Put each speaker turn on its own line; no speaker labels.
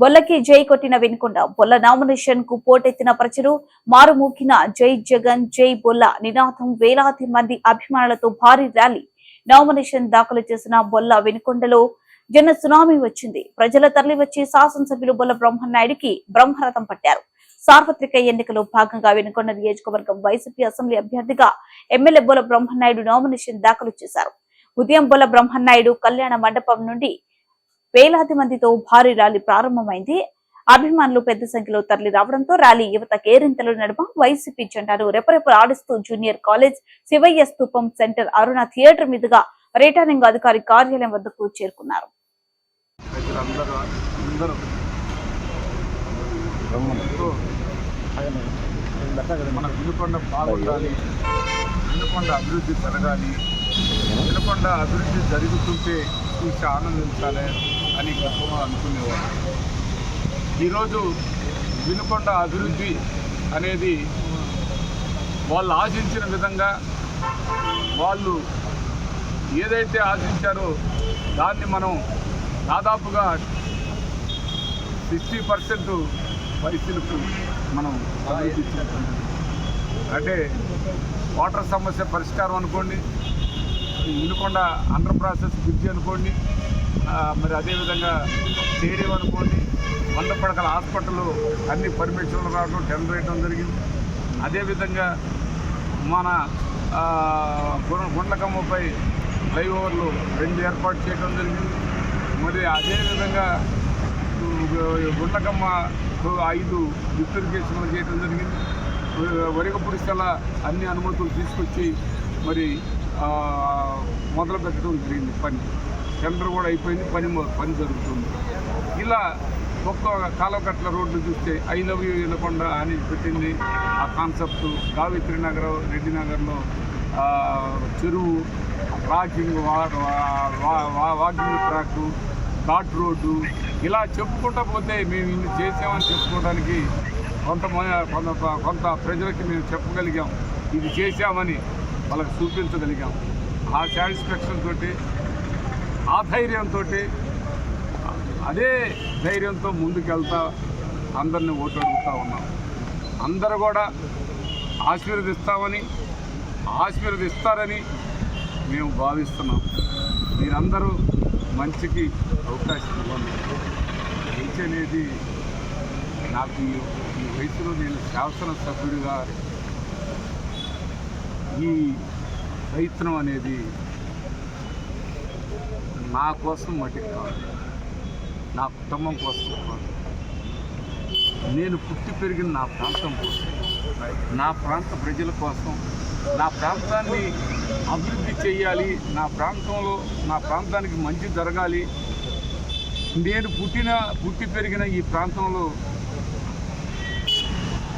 బొల్లకి జై కొట్టిన వెనుకొండ బొల్ల నామినేషన్కు పోటెత్తిన ప్రజలు మారుమూకిన జై జగన్ జై బొల్ల నినాదం వేలాది మంది అభిమానులతో భారీ ర్యాలీ. నామినేషన్ దాఖలు చేసిన బొల్ల వెనుకొండలో జన సునామీ వచ్చింది. ప్రజల తరలి వచ్చి శాసనసభ్యులు బొల్ల బ్రహ్మనాయుడికి బ్రహ్మరథం పట్టారు. సార్వత్రిక ఎన్నికలో భాగంగా వెనుకొండ నియోజకవర్గం వైసీపీ అసెంబ్లీ అభ్యర్థిగా ఎమ్మెల్యే బొల్ల బ్రహ్మనాయుడు నామినేషన్ దాఖలు చేశారు. ఉదయం బొల్ల బ్రహ్మనాయుడు కళ్యాణ మండపం నుండి వేలాది మందితో భారీ ర్యాలీ ప్రారంభమైంది. అభిమానులు పెద్ద సంఖ్యలో తరలి రావడంతో ర్యాలీ యువత కేరింతలు నడుమ వైసీపీ జెండాను రెపరెపలు ఆడిస్తూ జూనియర్ కాలేజ్ శివయ్య స్థూపం సెంటర్ అరుణ థియేటర్ మీదుగా రిటర్నింగ్ అధికారి కార్యాలయం వద్దకు చేరుకున్నారు.
మన వినుకొండ బాగుండాలి. వినుకొండ అభివృద్ధి జరగాలి. వినుకొండ అభివృద్ధి జరుగుతుంటే చూసి ఆనందించాలి అని గతంలో అనుకునేవారు. ఈరోజు వినుకొండ అభివృద్ధి అనేది వాళ్ళు ఆశించిన విధంగా వాళ్ళు ఏదైతే ఆశించారో దాన్ని మనం దాదాపుగా సిక్స్టీ పర్సెంట్ పరిస్థితులకు మనం అభివృద్ధి అంటే వాటర్ సమస్య పరిష్కారం అనుకోండి వినుకొండ అండర్ ప్రాసెస్ బ్రిడ్జి అనుకోండి మరి అదేవిధంగా స్టేడియం అనుకోండి వంద పడకల హాస్పిటల్ అన్ని పర్మిషన్లు రావడం టెండర్ వేయడం జరిగింది. అదేవిధంగా మన ఆ, గుండ్లకమ్మపై ఫ్లైఓవర్లు రెండు ఏర్పాటు చేయడం జరిగింది. మరి అదేవిధంగా గుండ్లకమ్మ ఐదు లిఫ్టిరిగేషన్లు చేయడం జరిగింది. వరిగపుడిస్తల అన్ని అనుమతులు తీసుకొచ్చి మరి మొదలు పెట్టడం జరిగింది పని. టెండర్ కూడా అయిపోయింది పని పని జరుగుతుంది. ఇలా ఒక్క కాలకట్ల రోడ్డు చూస్తే ఐ లవ్ యూ వినకొండ అని పెట్టింది ఆ కాన్సెప్ట్. గావిత్రి నగర్ రెడ్డి నగర్లో చెరువు వాకింగ్ వా- వాకింగ్ ట్రాక్ ఘాట్ రోడ్డు. ఇలా చెప్పుకుంటా పోతే మేము ఇన్ని చేసామని చెప్పుకోవడానికి కొంత కొంత కొంత ప్రజలకి మేము చెప్పగలిగాం. ఇది చేశామని వాళ్ళకి చూపించగలిగాం. ఆ సాటిస్ఫాక్షన్ తోటి ఆ ధైర్యంతో అదే ధైర్యంతో ముందుకెళ్తా అందరిని ఓటు అడుగుతూ ఉన్నాం. అందరూ కూడా ఆశీర్వదిస్తామని ఆశీర్వదిస్తారని మేము భావిస్తున్నాం. మీరందరూ మంచికి అవకాశం ఇవ్వండి. మంచి అనేది నాకు ఈ- వయసులో నేను శాసనసభ్యుడిగా ఈ ప్రయత్నం అనేది నా కోసం మటుకు కాదు నా కుటుంబం కోసం నేను పుట్టి పెరిగిన నా ప్రాంతం కోసం నా ప్రాంత ప్రజల కోసం నా ప్రాంతాన్ని అభివృద్ధి చేయాలి నా ప్రాంతంలో నా ప్రాంతానికి మంచి జరగాలి. నేను పుట్టిన పుట్టి పెరిగిన ఈ ప్రాంతంలో